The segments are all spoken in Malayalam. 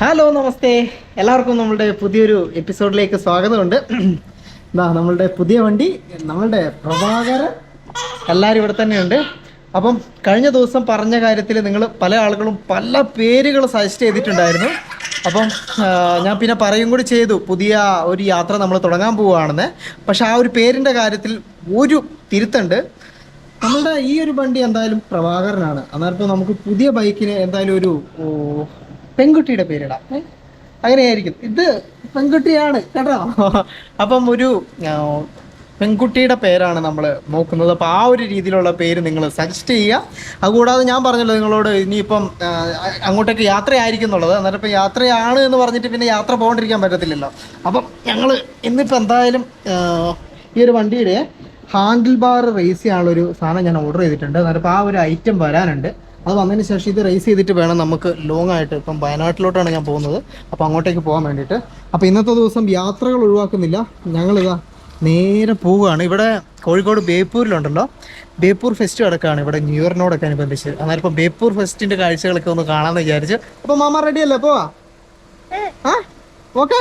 ഹലോ നമസ്തേ. എല്ലാവർക്കും നമ്മളുടെ പുതിയൊരു എപ്പിസോഡിലേക്ക് സ്വാഗതമുണ്ട്. എന്താ നമ്മളുടെ പുതിയ വണ്ടി നമ്മളുടെ പ്രഭാകരൻ എല്ലാവരും ഇവിടെ തന്നെയുണ്ട്. അപ്പം കഴിഞ്ഞ ദിവസം പറഞ്ഞ കാര്യത്തിൽ നിങ്ങൾ പല ആളുകളും പല പേരുകൾ സജസ്റ്റ് ചെയ്തിട്ടുണ്ടായിരുന്നു. അപ്പം ഞാൻ പിന്നെ പറയും കൂടി ചെയ്തു. പുതിയ ഒരു യാത്ര നമ്മൾ തുടങ്ങാൻ പോവുകയാണെന്ന്. പക്ഷെ ആ ഒരു പേരിന്റെ കാര്യത്തിൽ ഒരു തിരുത്തുണ്ട്. നമ്മളുടെ ഈ ഒരു വണ്ടി എന്തായാലും പ്രഭാകരനാണ്. അന്നേരം ഇപ്പൊ നമുക്ക് പുതിയ ബൈക്കിന് എന്തായാലും ഒരു പെൺകുട്ടിയുടെ പേരിടാം? അങ്ങനെയായിരിക്കും. ഇത് പെൺകുട്ടിയാണ് കേട്ടോ. അപ്പം ഒരു പെൺകുട്ടിയുടെ പേരാണ് നമ്മൾ നോക്കുന്നത്. അപ്പോൾ ആ ഒരു രീതിയിലുള്ള പേര് നിങ്ങൾ സജസ്റ്റ് ചെയ്യുക. അതുകൂടാതെ ഞാൻ പറഞ്ഞല്ലോ നിങ്ങളോട് ഇനിയിപ്പം അങ്ങോട്ടേക്ക് യാത്രയായിരിക്കും എന്നുള്ളത്. അന്നേരം ഇപ്പം യാത്രയാണ് എന്ന് പറഞ്ഞിട്ട് പിന്നെ യാത്ര പോകാണ്ടിരിക്കാൻ പറ്റത്തില്ലല്ലോ. അപ്പം ഞങ്ങൾ ഇന്നിപ്പോൾ എന്തായാലും ഈ ഒരു വണ്ടിയുടെ ഹാൻഡിൽ ബാർ റേസ് ചെയ്യാനുള്ളൊരു സാധനം ഞാൻ ഓർഡർ ചെയ്തിട്ടുണ്ട്. അന്നേരം അപ്പോൾ ആ ഒരു ഐറ്റം വരാനുണ്ട്. അത് വന്നതിന് ശേഷം ഇത് റേസ് ചെയ്തിട്ട് വേണം നമുക്ക് ലോങ് ആയിട്ട് ഇപ്പം വയനാട്ടിലോട്ടാണ് ഞാൻ പോകുന്നത്. അപ്പോൾ അങ്ങോട്ടേക്ക് പോകാൻ വേണ്ടിയിട്ട്. അപ്പോൾ ഇന്നത്തെ ദിവസം യാത്രകൾ ഒഴിവാക്കുന്നില്ല. ഞങ്ങളിതാ നേരെ പോവുകയാണ്. ഇവിടെ കോഴിക്കോട് ബേപ്പൂരിലുണ്ടല്ലോ. ബേപ്പൂർ ഫെസ്റ്റ് കിടക്കുകയാണ് ഇവിടെ ന്യൂ ഇയറിനോടൊക്കെ അനുബന്ധിച്ച്. അന്നേരം ഇപ്പം ബേപ്പൂർ ഫെസ്റ്റിന്റെ കാഴ്ചകളൊക്കെ ഒന്ന് കാണാമെന്ന് വിചാരിച്ച്. അപ്പോൾ മാമ റെഡിയല്ലേ പോവാ. ആ? ഓക്കെ?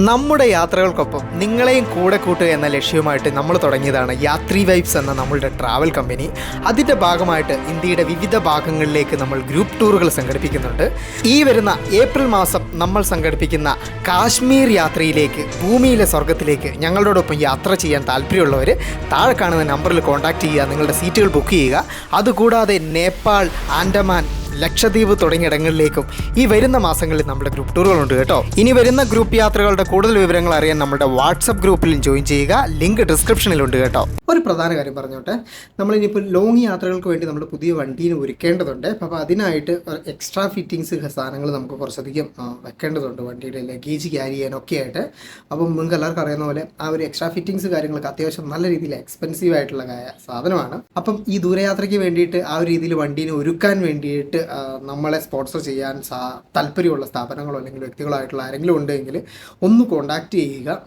നമ്മുടെ യാത്രകൾക്കൊപ്പം നിങ്ങളെയും കൂടെ കൂട്ടുക എന്ന ലക്ഷ്യവുമായിട്ട് നമ്മൾ തുടങ്ങിയതാണ് യാത്രി വൈബ്സ് എന്ന നമ്മളുടെ ട്രാവൽ കമ്പനി. അതിന്റെ ഭാഗമായിട്ട് ഇന്ത്യയുടെ വിവിധ ഭാഗങ്ങളിലേക്ക് നമ്മൾ ഗ്രൂപ്പ് ടൂറുകൾ സംഘടിപ്പിക്കുന്നുണ്ട്. ഈ വരുന്ന ഏപ്രിൽ മാസം നമ്മൾ സംഘടിപ്പിക്കുന്ന കാശ്മീർ യാത്രയിലേക്ക് ഭൂമിയിലെ സ്വർഗത്തിലേക്ക് ഞങ്ങളോടൊപ്പം യാത്ര ചെയ്യാൻ താല്പര്യമുള്ളവർ താഴെ കാണുന്ന നമ്പറിൽ കോൺടാക്റ്റ് ചെയ്യുക നിങ്ങളുടെ സീറ്റുകൾ ബുക്ക് ചെയ്യുക. അതുകൂടാതെ നേപ്പാൾ ആൻഡമാൻ ലക്ഷദ്വീപ് തുടങ്ങിയ ഇടങ്ങളിലേക്കും ഈ വരുന്ന മാസങ്ങളിൽ നമ്മുടെ ഗ്രൂപ്പ് ടൂറുകളുണ്ട് കേട്ടോ. ഇനി വരുന്ന ഗ്രൂപ്പ് യാത്രകളുടെ കൂടുതൽ വിവരങ്ങൾ അറിയാൻ നമ്മുടെ വാട്സപ്പ് ഗ്രൂപ്പിലും ജോയിൻ ചെയ്യുക. ലിങ്ക് ഡിസ്ക്രിപ്ഷനിലുണ്ട് കേട്ടോ. ഒരു പ്രധാന കാര്യം പറഞ്ഞോട്ടെ. നമ്മളിനിപ്പോൾ ലോങ് യാത്രകൾക്ക് വേണ്ടി നമ്മൾ പുതിയ വണ്ടീനെ ഒരുക്കേണ്ടതുണ്ട്. അപ്പോൾ അതിനായിട്ട് എക്സ്ട്രാ ഫിറ്റിങ്സ് സാധനങ്ങൾ നമുക്ക് കുറച്ചധികം വെക്കേണ്ടതുണ്ട് വണ്ടിയുടെ ലഗേജ് ക്യാരി ചെയ്യാനൊക്കെ ആയിട്ട്. അപ്പം നിങ്ങൾക്ക് എല്ലാവർക്കും അറിയുന്ന പോലെ ആ ഒരു എക്സ്ട്രാ ഫിറ്റിങ്സ് കാര്യങ്ങളൊക്കെ അത്യാവശ്യം നല്ല രീതിയിൽ എക്സ്പെൻസീവ് ആയിട്ടുള്ള സാധനമാണ്. അപ്പം ഈ ദൂരയാത്രയ്ക്ക് വേണ്ടിയിട്ട് ആ ഒരു രീതിയിൽ വണ്ടീനെ ഒരുക്കാൻ വേണ്ടിയിട്ട് നമ്മളെ സ്പോൺസർ ചെയ്യാൻ സാ താല്പര്യമുള്ള സ്ഥാപനങ്ങളോ അല്ലെങ്കിൽ വ്യക്തികളോ ആയിട്ടുള്ള ആരെങ്കിലും ഉണ്ടെങ്കിൽ ഒന്ന് കോണ്ടാക്ട് ചെയ്യുക.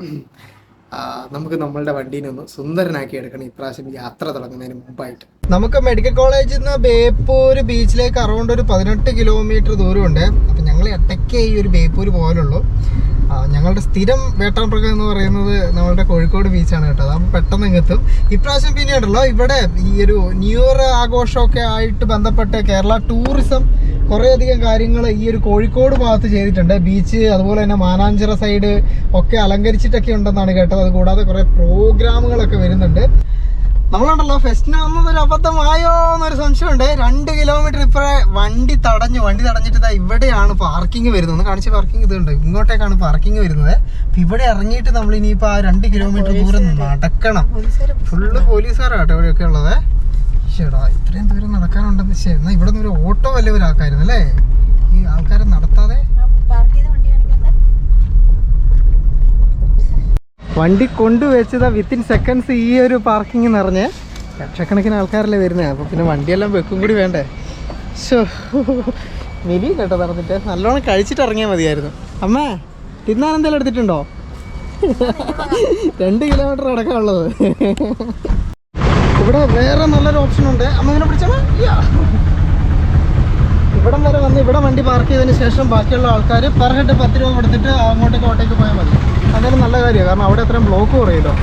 നമുക്ക് നമ്മളുടെ വണ്ടീനെ ഒന്ന് സുന്ദരനാക്കി എടുക്കണം. ഇപ്രാവശ്യം യാത്ര തുടങ്ങുന്നതിന് മുമ്പായിട്ട്. നമുക്ക് മെഡിക്കൽ കോളേജിൽ നിന്ന് ബേപ്പൂർ ബീച്ചിലേക്ക് അറൗണ്ട് ഒരു പതിനെട്ട് കിലോമീറ്റർ ദൂരമുണ്ട്. അപ്പം ഞങ്ങൾ ഇടയ്ക്കേ ഈ ഒരു ബേപ്പൂർ പോകാനുള്ളൂ. ആ, ഞങ്ങളുടെ സ്ഥിരം വേട്ടാമൃഗം എന്ന് പറയുന്നത് നമ്മളുടെ കോഴിക്കോട് ബീച്ചാണ് കേട്ടോ. അപ്പം പെട്ടെന്ന് ഇങ്ങെത്തും ഇപ്രാവശ്യം പിന്നെ ഉണ്ടല്ലോ ഇവിടെ ഈ ഒരു ന്യൂ ഇയർ ആഘോഷമൊക്കെ ആയിട്ട് ബന്ധപ്പെട്ട് കേരള ടൂറിസം കുറേയധികം കാര്യങ്ങൾ ഈ ഒരു കോഴിക്കോട് ഭാഗത്ത് ചെയ്തിട്ടുണ്ട്. ബീച്ച് അതുപോലെ തന്നെ മാനാഞ്ചിറ സൈഡ് ഒക്കെ അലങ്കരിച്ചിട്ടൊക്കെ ഉണ്ടെന്നാണ് കേട്ടത്. അതുകൂടാതെ കുറേ പ്രോഗ്രാമുകളൊക്കെ വരുന്നുണ്ട്. നമ്മളുണ്ടല്ലോ ഫെസ്റ്റിന് വന്നത് ഒരു അബദ്ധമായോ എന്നൊരു സംശയമുണ്ട്. രണ്ട് കിലോമീറ്റർ ഇപ്പഴേ വണ്ടി തടഞ്ഞു വണ്ടി തടഞ്ഞിട്ട് ഇതാ ഇവിടെയാണ് പാർക്കിംഗ് വരുന്നത്. ഒന്ന് കാണിച്ച പാർക്കിംഗ് ഇതുണ്ട്. ഇങ്ങോട്ടേക്കാണ് പാർക്കിംഗ് വരുന്നത്. അപ്പൊ ഇവിടെ ഇറങ്ങിയിട്ട് നമ്മൾ ഇനിയിപ്പോ ആ രണ്ട് കിലോമീറ്റർ ദൂരം നടക്കണം. ഫുള്ള് പോലീസുകാരാട്ടോ ഇവിടെയൊക്കെ ഉള്ളത്. ചേടാ ഇത്രയും ദൂരം നടക്കാനുണ്ടെന്ന് ശരി എന്നാ ഇവിടെ നിന്ന് ഒരു ഓട്ടോ വല്ല ഒരാൾക്കായിരുന്നു അല്ലേ? ഈ ആൾക്കാരെ നടത്താതെ പാർക്ക് ചെയ്ത വണ്ടി കാണിക്കണ്ട വണ്ടി കൊണ്ടുവച്ചത് വിത്തിൻ സെക്കൻഡ്സ് ഈ ഒരു പാർക്കിംഗ് നിറഞ്ഞ്. ലക്ഷക്കണക്കിന് ആൾക്കാരല്ലേ വരുന്നത് അപ്പോൾ പിന്നെ വണ്ടിയെല്ലാം വെക്കും കൂടി വേണ്ടേ? ഷോ മിനി കേട്ടോ നടന്നിട്ട് നല്ലോണം കഴിച്ചിട്ട് ഇറങ്ങിയാൽ മതിയായിരുന്നു. അമ്മേ തിന്നാൻ എന്തെങ്കിലും എടുത്തിട്ടുണ്ടോ? രണ്ട് കിലോമീറ്റർ അടക്കമുള്ളത് ഇവിടെ വേറെ നല്ലൊരു ഓപ്ഷൻ ഉണ്ട്. അമ്മ ഇങ്ങനെ പിടിച്ചാൽ ഇവിടം വരെ വന്ന് ഇവിടെ വണ്ടി പാർക്ക് ചെയ്തതിന് ശേഷം ബാക്കിയുള്ള ആൾക്കാർ പെർ ഹെഡ് പത്ത് രൂപ കൊടുത്തിട്ട് അങ്ങോട്ടേക്ക് ഓട്ടേക്ക് പോയാൽ മതി. അതായത് നല്ല കാര്യമാണ്. കാരണം അവിടെ അത്രയും ബ്ലോക്ക് കുറയുമല്ലോ.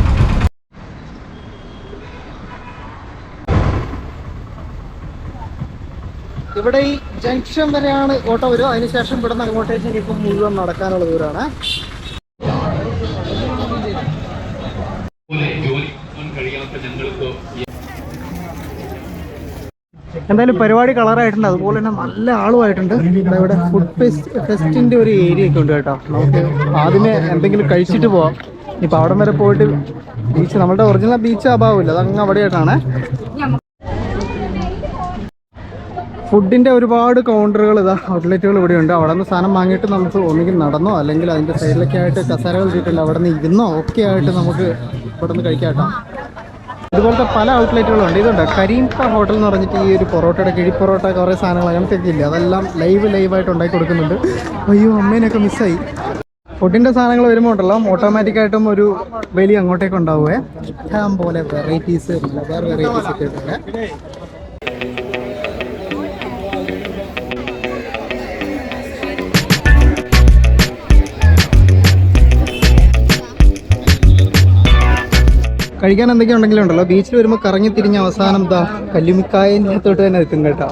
ഇവിടെ ഈ ജംഗ്ഷൻ വരെയാണ് ഓട്ടോ വരിക. അതിനുശേഷം ഇവിടെ നിന്ന് അങ്ങോട്ടേക്ക് ഇപ്പം മുഴുവൻ നടക്കാനുള്ള ദൂരമാണ് പോലെ ജോലി ചെയ്യാൻ കഴിയാത്ത ഞങ്ങൾക്ക് എന്തായാലും പരിപാടി കളറായിട്ടുണ്ട്. അതുപോലെ തന്നെ നല്ല ആളുമായിട്ടുണ്ട്. ഇവിടെ ഫുഡ് ഫെസ്റ്റ് ഫെസ്റ്റിന്റെ ഒരു ഏരിയ ഒക്കെ ഉണ്ട് കേട്ടോ. നമുക്ക് ആദ്യമേ എന്തെങ്കിലും കഴിച്ചിട്ട് പോവാം. ഇപ്പൊ അവിടം വരെ പോയിട്ട് ബീച്ച് നമ്മുടെ ഒറിജിനൽ ബീച്ച് അഭാവമില്ല അത് അങ്ങ് അവിടെയായിട്ടാണ്. ഫുഡിന്റെ ഒരുപാട് കൗണ്ടറുകൾ ഇതാ ഔട്ട്ലെറ്റുകൾ ഇവിടെ ഉണ്ട്. അവിടെ നിന്ന് സാധനം വാങ്ങിയിട്ട് നമുക്ക് ഒന്നുകിൽ നടന്നോ അല്ലെങ്കിൽ അതിന്റെ സൈഡിലൊക്കെ ആയിട്ട് കസേരകൾ ഇട്ടിട്ടില്ല അവിടെ നിന്ന് ഇരുന്നോ ഒക്കെ ആയിട്ട് നമുക്ക് ഇവിടെ നിന്ന് കഴിക്കാം കേട്ടോ. ഇതുപോലത്തെ പല ഔട്ട്ലെറ്റുകളുണ്ട് ഇതുണ്ട്. കരീംപ ഹോട്ടൽ എന്ന് പറഞ്ഞിട്ട് ഈ ഒരു പൊറോട്ടയുടെ കിഴി പൊറോട്ട കുറേ സാധനങ്ങൾ അങ്ങനത്തെയൊക്കെ ഇല്ല അതെല്ലാം ലൈവ് ലൈവായിട്ട് ഉണ്ടാക്കി കൊടുക്കുന്നുണ്ട്. അയ്യോ അമ്മേനൊക്കെ മിസ്സായി ഫുഡിന്റെ സാധനങ്ങൾ വരുമ്പോൾ ഉണ്ടല്ലോ ഓട്ടോമാറ്റിക്കായിട്ടും ഒരു വലിയ അങ്ങോട്ടേക്ക് ഉണ്ടാവുക പോലെ വെറൈറ്റീസ് വേറെ വെറൈറ്റീസ് ഒക്കെ കഴിക്കാൻ എന്തൊക്കെ ഉണ്ടെങ്കിലും ഉണ്ടല്ലോ. ബീച്ചിൽ വരുമ്പോൾ കറങ്ങി തിരിഞ്ഞ അവസാനം ദാ കല്ലുമിക്കായന്റെ അടുത്തോട്ട് തന്നെ എത്തും കേട്ടോ.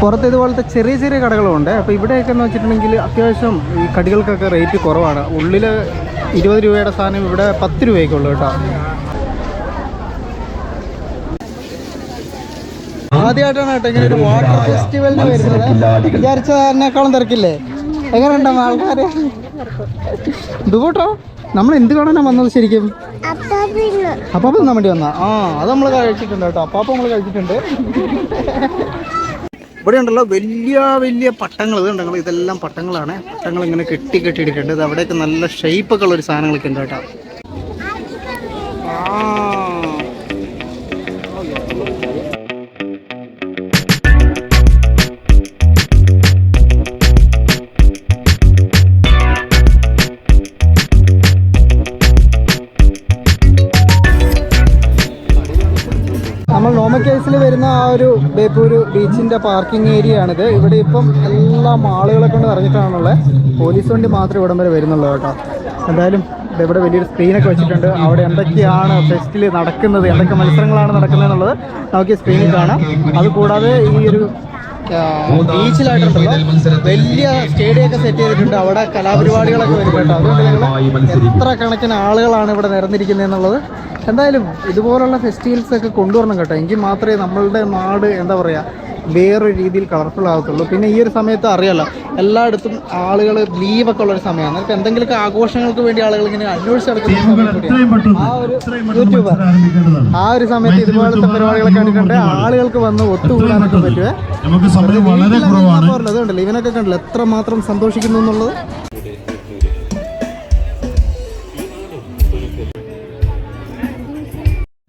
പുറത്ത് ഇതുപോലത്തെ ചെറിയ ചെറിയ കടകളുണ്ട്. അപ്പോൾ ഇവിടെയൊക്കെ എന്ന് വെച്ചിട്ടുണ്ടെങ്കിൽ അത്യാവശ്യം ഈ കടികൾക്കൊക്കെ റേറ്റ് കുറവാണ്. ഉള്ളിൽ ഇരുപത് രൂപയുടെ സാധനം ഇവിടെ പത്ത് രൂപയൊക്കെ ഉള്ളൂ കേട്ടോ. ആദ്യമായിട്ടാണ് കേട്ടോ ഇങ്ങനെ ഒരു വാട്ടർ ഫെസ്റ്റിവലിന് വരുന്നത്. വിചാരിച്ചതിനേക്കാളും തിരക്കില്ലേ? എങ്ങനെയുണ്ടാവും ആൾക്കാരെ? നമ്മൾ എന്ത് കാണാനാ വന്നത് ശരിക്കും? അപ്പാപ്പ തിന്നാൻ വേണ്ടി വന്നാ? ആ അത് നമ്മൾ കഴിച്ചിട്ടുണ്ട് കേട്ടോ. അപ്പാപ്പ നമ്മൾ കഴിച്ചിട്ടുണ്ട്. ഇവിടെ ഉണ്ടല്ലോ വലിയ വലിയ പട്ടങ്ങൾ. ഇത് ഉണ്ടല്ലോ ഇതെല്ലാം പട്ടങ്ങളാണ്. പട്ടങ്ങൾ ഇങ്ങനെ കെട്ടി കെട്ടിയിട്ടുണ്ട് ഇത് അവിടെയൊക്കെ നല്ല ഷേപ്പൊക്കെ ഉള്ള ഒരു സാധനങ്ങളൊക്കെ ഉണ്ട് കേട്ടോ. ആ നമ്മൾ നോമ കേസിൽ വരുന്ന ആ ഒരു ബേപ്പൂര് ബീച്ചിന്റെ പാർക്കിംഗ് ഏരിയ ആണിത് ഇവിടെ ഇപ്പം എല്ലാ ആളുകളെ കൊണ്ട് നിറഞ്ഞിട്ടാണുള്ളത്. പോലീസ് വണ്ടി മാത്രമേ ഇവിടം വരെ വരുന്നുള്ളൂ കേട്ടോ. എന്തായാലും ഇവിടെ വലിയൊരു സ്ക്രീനൊക്കെ വെച്ചിട്ടുണ്ട്. അവിടെ എന്തൊക്കെയാണ് ഫെസ്റ്റിൽ നടക്കുന്നത് എന്തൊക്കെ മത്സരങ്ങളാണ് നടക്കുന്നത് എന്നുള്ളത് നമുക്ക് ഈ സ്ക്രീനിൽ കാണാം. അതുകൂടാതെ ഈ ഒരു ബീച്ചിലായിട്ടുണ്ടല്ലോ. വലിയ സ്റ്റേഡിയം ഒക്കെ സെറ്റ് ചെയ്തിട്ടുണ്ട്. അവിടെ കലാപരിപാടികളൊക്കെ വരും കേട്ടോ അതുകൊണ്ട് ഞങ്ങൾ എത്ര കണക്കിന് ആളുകളാണ് ഇവിടെ നിരന്നിരിക്കുന്നത് എന്നുള്ളത് എന്തായാലും ഇതുപോലുള്ള ഫെസ്റ്റിവൽസ് ഒക്കെ കൊണ്ടുവരണം കേട്ടോ. എങ്കിൽ മാത്രമേ നമ്മളുടെ നാട് എന്താ പറയുക വേറൊരു രീതിയിൽ കളർഫുൾ ആകത്തുള്ളൂ. പിന്നെ ഈ ഒരു സമയത്ത് അറിയാലോ എല്ലായിടത്തും ആളുകൾ ലീവൊക്കെ ഒക്കെ ഒരു സമയമാണ്. എന്നിട്ട് എന്തെങ്കിലുമൊക്കെ ആഘോഷങ്ങൾക്ക് വേണ്ടി ആളുകൾ ഇങ്ങനെ അന്വേഷിച്ച് നടക്കുന്ന ആ ഒരു യൂട്യൂബർ ആ ഒരു സമയത്ത് ഇതുപോലത്തെ പരിപാടികളൊക്കെ കണ്ടിട്ടുണ്ട്. ആളുകൾക്ക് വന്ന് ഒത്തുകൂടാനൊക്കെ പറ്റുമേ അതുകൊണ്ടല്ലോ ഇവനൊക്കെ കണ്ടില്ല എത്ര മാത്രം സന്തോഷിക്കുന്നു എന്നുള്ളത്?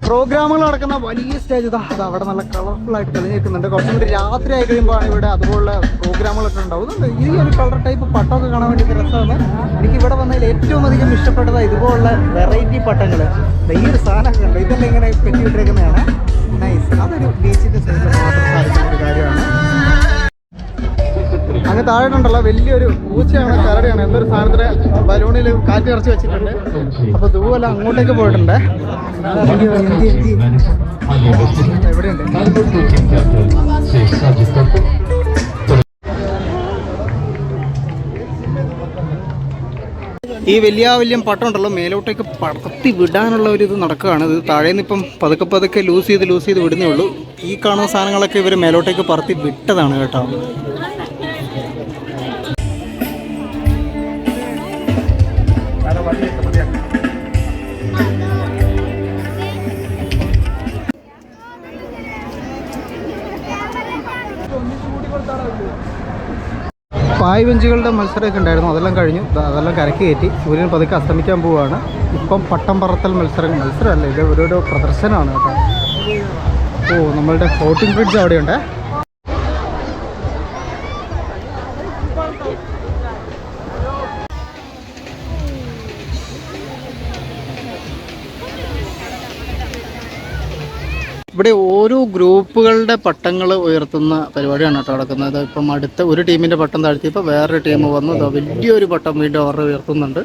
പ്രോഗ്രാമുകൾ നടക്കുന്ന വലിയ സ്റ്റേജ് ഇതാ അത് അവിടെ നല്ല കളർഫുൾ ആയിട്ട് തെളിഞ്ഞിരിക്കുന്നുണ്ട്. കുറച്ചും കൂടി രാത്രി ആയി കഴിയുമ്പോഴാണ് ഇവിടെ അതുപോലുള്ള പ്രോഗ്രാമുകളൊക്കെ ഉണ്ടാവുന്നുണ്ട്. ഈ ഒരു കളർ ടൈപ്പ് പട്ടമൊക്കെ കാണാൻ വേണ്ടി രസമാണ്. എനിക്ക് ഇവിടെ വന്നതിൽ ഏറ്റവും അധികം ഇഷ്ടപ്പെട്ടത് ഇതുപോലുള്ള വെറൈറ്റി പട്ടങ്ങൾ ഈ ഒരു സാധനമൊക്കെ ഉണ്ട് ഇതെല്ലാം ഇങ്ങനെ കെട്ടിയിട്ടിരിക്കുന്നതാണ് നൈസ് അതൊരു ബീച്ചിന്റെ സൈഡിൽ മാത്രം സാധിക്കുന്ന ഒരു കാര്യമാണ്. അങ്ങ് താഴെയുണ്ടല്ലോ വലിയൊരു പൂച്ചയാണ് കരടിയാണ് എന്തൊരു സാധനത്തിന് ബലൂണിൽ കാറ്റ് നിറച്ച് വെച്ചിട്ടുണ്ട്. അപ്പൊ ദൂവല്ല അങ്ങോട്ടേക്ക് പോയിട്ടുണ്ട്. എവിടെയുണ്ട് ഈ വലിയ വലിയ പട്ടം ഉണ്ടല്ലോ മേലോട്ടേക്ക് പടർത്തി വിടാനുള്ള ഒരു ഇത് നടക്കുകയാണ്. ഇത് താഴെ നിന്ന് ഇപ്പം പതുക്കെ പതുക്കെ ലൂസ് ചെയ്ത് ലൂസ് ചെയ്ത് വിടുന്നേ ഉള്ളൂ. ഈ കാണുന്ന സാധനങ്ങളൊക്കെ ഇവർ മേലോട്ടേക്ക് പറത്തി വിട്ടതാണ് കേട്ടോ. പായ് വെഞ്ചുകളുടെ മത്സരമൊക്കെ ഉണ്ടായിരുന്നു. അതെല്ലാം കഴിഞ്ഞു. അതെല്ലാം കരക്ക് കയറ്റി. സൂര്യൻ പതുക്കെ അസ്തമിക്കാൻ പോവുകയാണ് ഇപ്പം പട്ടം പറത്തൽ മത്സരം മത്സരമല്ല ഇത് ഓരോരോ പ്രദർശനമാണ് കേട്ടോ. ഓ നമ്മളുടെ ഫ്ലോട്ടിംഗ് ബ്രിഡ്ജ് അവിടെയുണ്ട്. ഇവിടെ ഓരോ ഗ്രൂപ്പുകളുടെ പട്ടങ്ങൾ ഉയർത്തുന്ന പരിപാടിയാണ് കേട്ടോ നടക്കുന്നത്. ഇപ്പം അടുത്ത ഒരു ടീമിന്റെ പട്ടം താഴ്ത്തിയപ്പോൾ വേറൊരു ടീം വന്നു. വലിയൊരു പട്ടം വീണ്ടും അവർ ഉയർത്തുന്നുണ്ട്.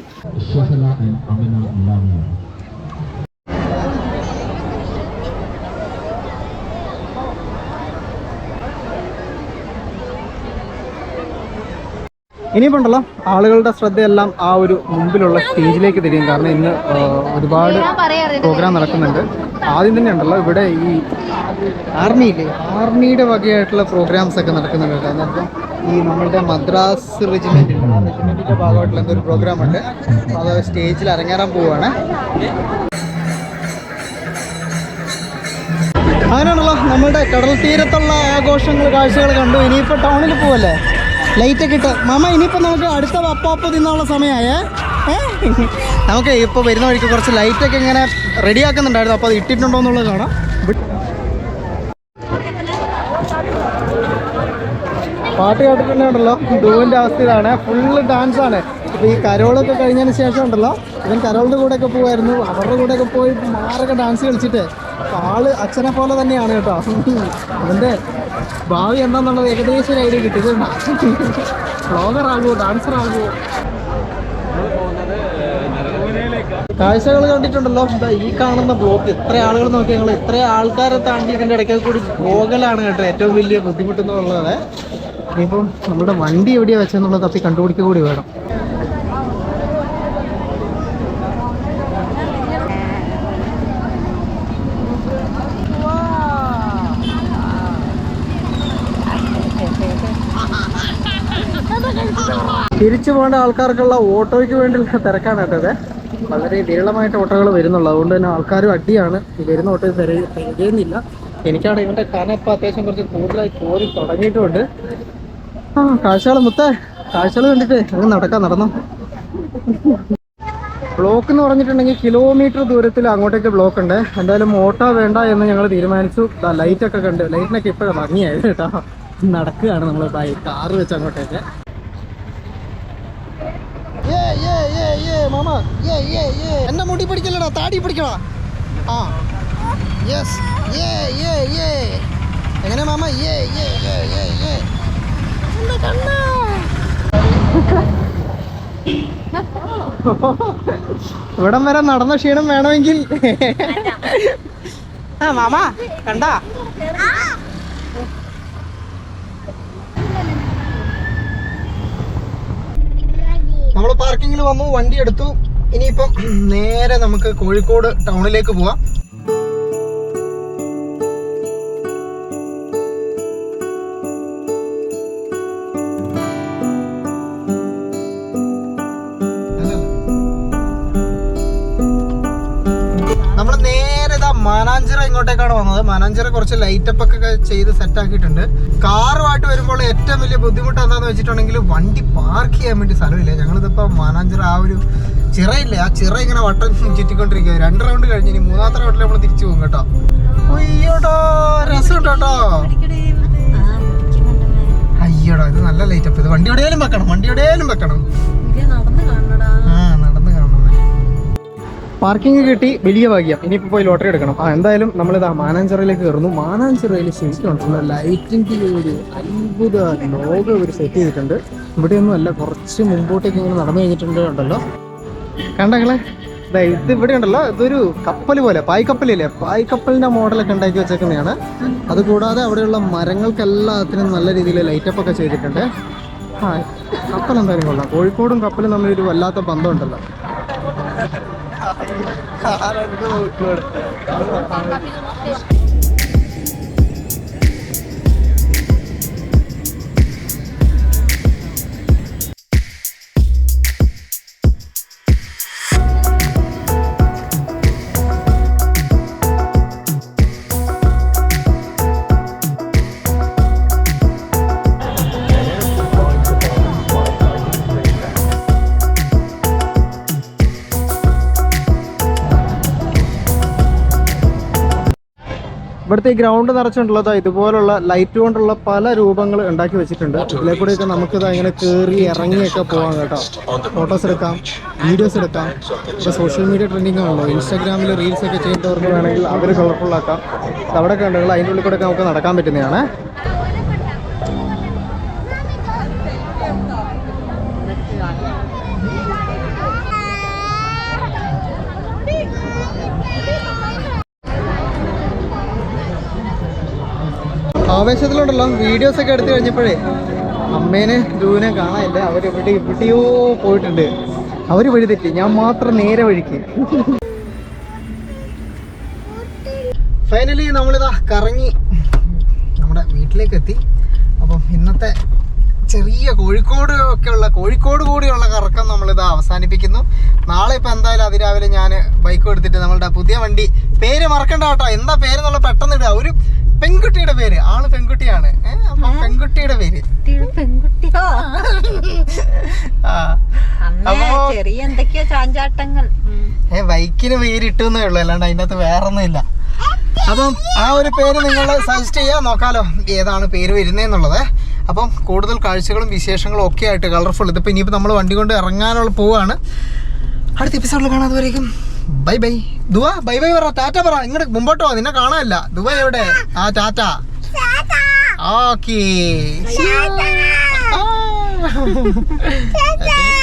Lamia. ആളുകളുടെ ശ്രദ്ധയെല്ലാം ആ ഒരു മുമ്പിലുള്ള സ്റ്റേജിലേക്ക് തിരിയും. കാരണം ഇന്ന് ഒരുപാട് പ്രോഗ്രാം നടക്കുന്നുണ്ട്. ആദ്യം തന്നെ ഉണ്ടല്ലോ ഇവിടെ ഈ ആർമിയിലെ ആർമിയുടെ വകയായിട്ടുള്ള പ്രോഗ്രാംസ് ഒക്കെ നടക്കുന്നുണ്ട് അതിനകത്ത് ഈ നമ്മളുടെ മദ്രാസ് റെജിമെന്റ് റെജിമെന്റിന്റെ ഭാഗമായിട്ടുള്ള എന്തൊരു ഒരു പ്രോഗ്രാം ഉണ്ട്. അപ്പോൾ അത് സ്റ്റേജിൽ അരങ്ങേറാൻ പോവുകയാണ് അങ്ങനെയാണല്ലോ നമ്മളുടെ കടൽ തീരത്തുള്ള ആഘോഷങ്ങൾ കാഴ്ചകൾ കണ്ടു. ഇനിയിപ്പോൾ ടൗണിൽ പോവല്ലേ? ലൈറ്റൊക്കെ ഇട്ട്. മാമ ഇനിയിപ്പോൾ നമുക്ക് അടുത്ത അപ്പാപ്പ് തിന്നാനുള്ള സമയമായേ നമുക്ക് ഇപ്പോൾ വരുന്ന വഴിക്ക് കുറച്ച് ലൈറ്റൊക്കെ ഇങ്ങനെ റെഡിയാക്കുന്നുണ്ടായിരുന്നു അപ്പോൾ അത് ഇട്ടിട്ടുണ്ടോ എന്നുള്ളത് കാണാം. പാട്ട് കേട്ടിട്ടുണ്ടല്ലോ. ഡൂവിന്റെ അവസ്ഥ ഇതാണ് ഫുള്ള് ഡാൻസ് ആണ്. ഇപ്പോൾ ഈ കരോളൊക്കെ കഴിഞ്ഞതിന് ശേഷം ഉണ്ടല്ലോ. ഇവൻ കരോളിന്റെ കൂടെയൊക്കെ പോകുമായിരുന്നു അവരുടെ കൂടെയൊക്കെ പോയി മാറൊക്കെ ഡാൻസ് കളിച്ചിട്ട്. അപ്പോൾ ആൾ അച്ഛനെ പോലെ തന്നെയാണ് കേട്ടോ. അവന്റെ ഭാവി എന്താന്നുള്ളത് ഏകദേശം ഒരു ഐഡിയ കിട്ടി. ബ്ലോഗർ ആകുമോ ഡാൻസർ ആകുമോ കാഴ്ചകൾ കണ്ടിട്ടുണ്ടല്ലോ. എന്താ ഈ കാണുന്ന ബ്ലോക്ക് ഇത്ര ആളുകൾ നോക്കി ഞങ്ങൾ ഇത്ര ആൾക്കാരെ താണ്ടി ഇതിന്റെ ഇടയ്ക്ക് കൂടി പോകലാണ് കേട്ടോ ഏറ്റവും വലിയ ബുദ്ധിമുട്ടെന്നുള്ളത് ഇനിയിപ്പം നമ്മുടെ വണ്ടി എവിടെയാ വെച്ചെന്നുള്ളത് തപ്പി കണ്ടുപിടിക്കുക കൂടി വേണം. തിരിച്ചു പോകേണ്ട ആൾക്കാർക്കുള്ള ഓട്ടോയ്ക്ക് വേണ്ടിയുള്ള തിരക്കാണ് കേട്ടത് വളരെ വിരളമായിട്ട് ഓട്ടോകൾ വരുന്നുള്ളൂ. അതുകൊണ്ട് തന്നെ ആൾക്കാരും അടിയാണ്. വരുന്ന ഓട്ടോ തിരയുന്നില്ല. എനിക്കാണ് ഇവിടെ കനപ്പ് അത്യാവശ്യം കുറച്ച് കൂടുതലായി കോരി തുടങ്ങിയിട്ടുണ്ട്. ആ കാഴ്ചകൾ മുത്തേ കാഴ്ചകൾ കണ്ടിട്ട് അങ്ങ് നടക്കാൻ നടന്നു. ബ്ലോക്ക് എന്ന് പറഞ്ഞിട്ടുണ്ടെങ്കിൽ കിലോമീറ്റർ ദൂരത്തിൽ അങ്ങോട്ടേക്ക് ബ്ലോക്ക് ഉണ്ട്. എന്തായാലും ഓട്ടോ വേണ്ട എന്ന് ഞങ്ങൾ തീരുമാനിച്ചു. ലൈറ്റൊക്കെ കണ്ട് ലൈറ്റിനൊക്കെ ഇപ്പോഴും ഭംഗിയായത് കേട്ടോ. നടക്കുകയാണ് നമ്മൾ കാറ് വെച്ച് അങ്ങോട്ടേക്ക്. എന്നെ മുടി പിടിക്കലടാ താടി പിടിക്കടാ. ആ. യെസ് ഏ ഏ ഏ എങ്ങനെ മാമ? ഏ ഏ ഏ ഏ ഏ എന്റെ കണ്ണാ. ഇവിടം വരെ നടന്ന ക്ഷീണം വേണമെങ്കിൽ. ആ മാമ കണ്ട? നമ്മൾ പാർക്കിങ്ങിൽ വന്നു വണ്ടി എടുത്തു. ഇനിയിപ്പം നേരെ നമുക്ക് കോഴിക്കോട് ടൗണിലേക്ക് പോവാം. മാനാഞ്ചിറ ഇങ്ങോട്ടേക്കാണ് വന്നത്. മാനാഞ്ചിറ കുറച്ച് ലൈറ്റപ്പ് ഒക്കെ ചെയ്ത് സെറ്റ് ആക്കിയിട്ടുണ്ട്. കാറുമായിട്ട് വരുമ്പോൾ ഏറ്റവും വലിയ ബുദ്ധിമുട്ട് എന്താണെന്ന് വെച്ചിട്ടുണ്ടെങ്കിൽ വണ്ടി പാർക്ക് ചെയ്യാൻ വേണ്ടി സ്ഥലമില്ല. ഞങ്ങളിതിപ്പോൾ മാനാഞ്ചിറ ആ ഒരു ചിറയില്ലേ? ആ ചിറ ഇങ്ങനെ വട്ടം ചുറ്റിക്കൊണ്ടിരിക്കുക രണ്ട് റൗണ്ട് കഴിഞ്ഞ് ഇനി മൂന്നാമത്തെ റൗണ്ടിൽ നമ്മൾ തിരിച്ചു പോകും കേട്ടോ. അയ്യോട്ടോ രസം കേട്ടോ അയ്യോടാ ഇത് നല്ല ലൈറ്റപ്പ് ഇത് വണ്ടി എവിടെയാലും വെക്കണം വണ്ടി എവിടെയാലും വെക്കണം. ആ പാർക്കിംഗ് കിട്ടി വലിയ ഭാഗ്യം. ഇനിയിപ്പോൾ പോയി ലോട്ടറി എടുക്കണം. ആ എന്തായാലും നമ്മൾ നമ്മളിതാ മാനാഞ്ചിറയിലേക്ക് കയറുന്നു. മാനാഞ്ചിറയിൽ ശരിക്കും ലൈറ്റിന്റെ ഒരു അത്ഭുത ലോകം ഒരു സെറ്റ് ചെയ്തിട്ടുണ്ട്. ഇവിടെയൊന്നും അല്ല കുറച്ച് മുമ്പോട്ടേക്ക് ഇങ്ങനെ നടന്നു കഴിഞ്ഞിട്ടുണ്ട് ഉണ്ടല്ലോ കണ്ടങ്ങളെ ഇത് ഇവിടെ ഉണ്ടല്ലോ ഇതൊരു കപ്പൽ പോലെ പായ്ക്കപ്പലില്ലേ? പായ്ക്കപ്പലിന്റെ മോഡലൊക്കെ ഉണ്ടാക്കി വെച്ചേക്കുന്നതാണ്. അതുകൂടാതെ അവിടെയുള്ള മരങ്ങൾക്കെല്ലാത്തിനും നല്ല രീതിയിൽ ലൈറ്റപ്പ് ഒക്കെ ചെയ്തിട്ടുണ്ട്. ആ കപ്പൽ എന്തായാലും കൊള്ളാം. കോഴിക്കോടും കപ്പലും തമ്മിൽ ഒരു വല്ലാത്ത ബന്ധമുണ്ടല്ലോ. यार गुड गुड ഇവിടുത്തെ ഈ ഗ്രൗണ്ട് നിറച്ചിട്ടുള്ളത് ഇതുപോലുള്ള ലൈറ്റ് കൊണ്ടുള്ള പല രൂപങ്ങൾ ഉണ്ടാക്കി വെച്ചിട്ടുണ്ട്. ഇതിലെ നമുക്ക് ഇത് അങ്ങനെ കയറി ഇറങ്ങിയൊക്കെ പോകാം കേട്ടോ. ഫോട്ടോസ് എടുക്കാം വീഡിയോസ് എടുക്കാം. ഇപ്പോൾ സോഷ്യൽ മീഡിയ ട്രെൻഡിങ് ആണല്ലോ. ഇൻസ്റ്റാഗ്രാമിൽ റീൽസ് ഒക്കെ ചെയ്യുന്നവർക്ക് വേണമെങ്കിൽ അവർ ഇത് അവിടെ കണ്ടുകൾ അതിന്റെ ഉള്ളിൽ കൂടെ നമുക്ക് നടക്കാൻ പറ്റുന്നതാണ്. ആവേശത്തിലുണ്ടല്ലോ. വീഡിയോസ് ഒക്കെ എടുത്തു കഴിഞ്ഞപ്പോഴേ അമ്മേനെ ധ്രുവിനെ കാണാനില്ല. എവിടെ എവിടെയോ പോയിട്ടുണ്ട്. അവർ വഴി തെറ്റി. ഞാൻ മാത്രം നേരെ വഴിക്ക്. ഫൈനലി നമ്മളിതാ കറങ്ങി നമ്മുടെ വീട്ടിലേക്ക് എത്തി അപ്പം ഇന്നത്തെ ചെറിയ കോഴിക്കോട് ഉള്ള കോഴിക്കോട് കൂടിയുള്ള കറക്കം നമ്മളിത് അവസാനിപ്പിക്കുന്നു. നാളെ ഇപ്പം എന്തായാലും അതിരാവിലെ ഞാൻ ബൈക്ക് എടുത്തിട്ട് നമ്മളുടെ പുതിയ വണ്ടി. പേര് മറക്കണ്ട കേട്ടോ. എന്താ പേര് എന്നുള്ള പെട്ടെന്ന് ഇടുക. ഒരു പെൺകുട്ടിയുടെ പേര്. ആൾ പെൺകുട്ടിയാണ്. അപ്പം പെൺകുട്ടിയുടെ പേര്. ചെറിയ എന്തൊക്കെയോ ചാഞ്ചാട്ടങ്ങൾ. ഏ ബൈക്കിന് പേരിട്ടു എന്നേ ഉള്ളൂ. അല്ലാണ്ട് അതിനകത്ത് അകത്ത് വേറെ ഒന്നുമില്ല അപ്പം ആ ഒരു പേര് നിങ്ങൾ സജസ്റ്റ് ചെയ്യാ. നോക്കാലോ ഏതാണ് പേര് വരുന്നതെന്നുള്ളത് അപ്പം കൂടുതൽ കാഴ്ചകളും വിശേഷങ്ങളും ഒക്കെ ആയിട്ട് കളർഫുൾ. ഇതിപ്പോൾ ഇനിയിപ്പോൾ നമ്മൾ വണ്ടി കൊണ്ട് ഇറങ്ങാനുള്ള പോവാണ്. അടുത്ത എപ്പിസോഡിൽ കാണാതെ അതുവരേക്കും. Bye bye Dua bye bye പറ. ടാറ്റ പറ. ഇങ്ങോട്ട് മുമ്പോട്ടോ. നിന്നെ കാണാനല്ല. ദുവ എവിടെ? ആ. ടാറ്റ. ഓക്കേ